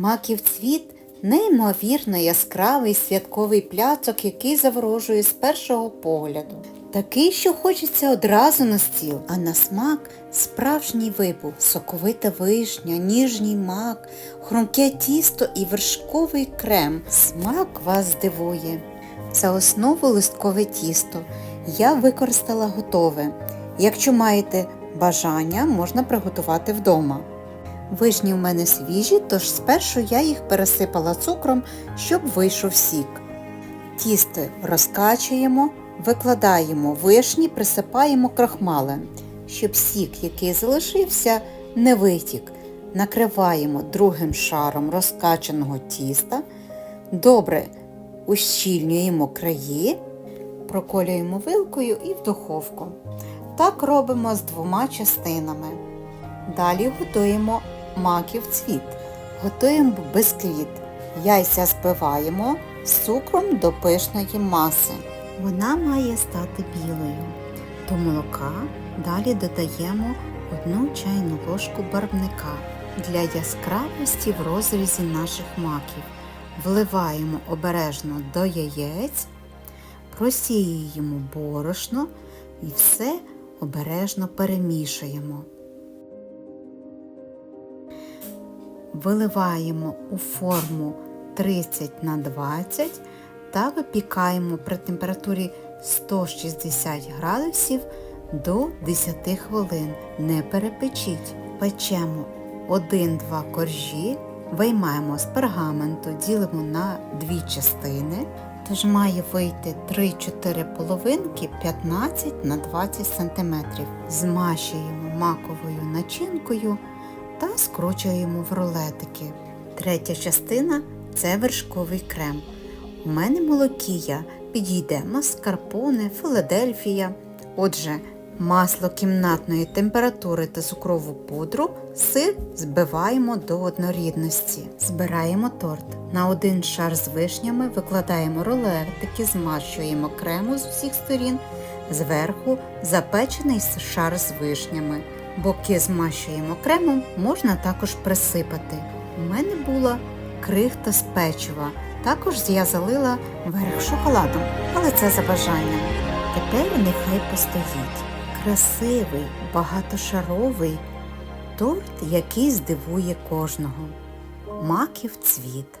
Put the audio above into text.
Маків цвіт неймовірно яскравий святковий пляцок, який заворожує з першого погляду. Такий, що хочеться одразу на стіл, а на смак справжній вибух, соковита вишня, ніжній мак, хрумке тісто і вершковий крем. Смак вас здивує. За основу листкове тісто я використала готове. Якщо маєте бажання, можна приготувати вдома. Вишні в мене свіжі, тож спершу я їх пересипала цукром, щоб вийшов сік. Тісто розкачуємо, викладаємо вишні, присипаємо крахмалем, щоб сік, який залишився, не витік. Накриваємо другим шаром розкачаного тіста, добре ущільнюємо краї, проколюємо вилкою і в духовку. Так робимо з двома частинами. Далі готуємо маків цвіт. Готуємо бисквіт. Яйця збиваємо з цукром до пишної маси. Вона має стати білою. До молока далі додаємо одну чайну ложку барвника для яскравості в розрізі наших маків. Вливаємо обережно до яєць, просіюємо борошно і все обережно перемішуємо. Виливаємо у форму 30 на 20 та випікаємо при температурі 160 градусів до 10 хвилин. Не перепечіть. Печемо 1-2 коржі, виймаємо з пергаменту, ділимо на дві частини, тож має вийти 3-4 половинки 15 на 20 см. Змащуємо маковою начинкою та скручуємо в рулетики. Третя частина це вершковий крем. У мене молокія підійде маскарпоне, Філадельфія. Отже, масло кімнатної температури та цукрову пудру, сир збиваємо до однорідності. Збираємо торт. На один шар з вишнями викладаємо рулетики, змащуємо крему з усіх сторін, зверху запечений шар з вишнями. Боки змащуємо кремом, можна також присипати. У мене була крихта з печива. Також я залила верх шоколадом, але це за бажанням. Тепер нехай постоїть. Красивий, багатошаровий торт, який здивує кожного. Маків цвіт.